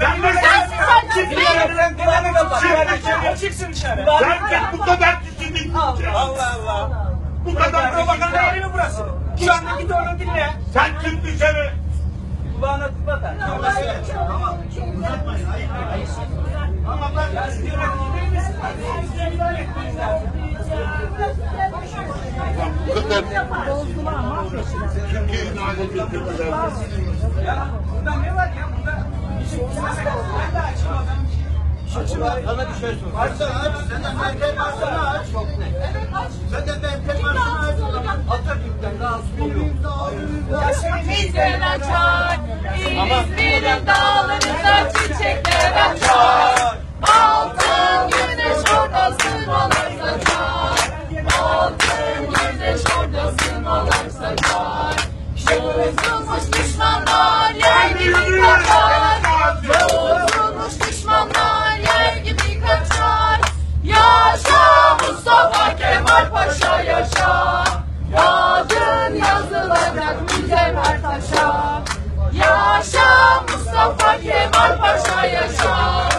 Ben içeri, Çıksın dışarı. Git bu kadar kişilik. Allah Allah. Bu kadar Propaganda yeri mi burası? Şu anda git oradan dinle. Sen çık dışarı. Kulağına tıklat da. Tamam. Ama bak ya siz yöneticiler misiniz? Bu kadar. Türkiye'nin hali birbirine. Ya burada ne var ya burada? Bizim kimse Ben de açayım adam. Sana bir şey sor. Açsana aç. Sen de merkez marşını aç. Çok net. Sen de merkez marşını aç. Atatürk'ten rahatsız oluyor. Ya senin ne izleyen açar. İzmir'in dağlarında çiçekler açar. Altın güneş orada sırmalar saçar. Altın güneş orada sırmalar saçar. Alper Şayeşan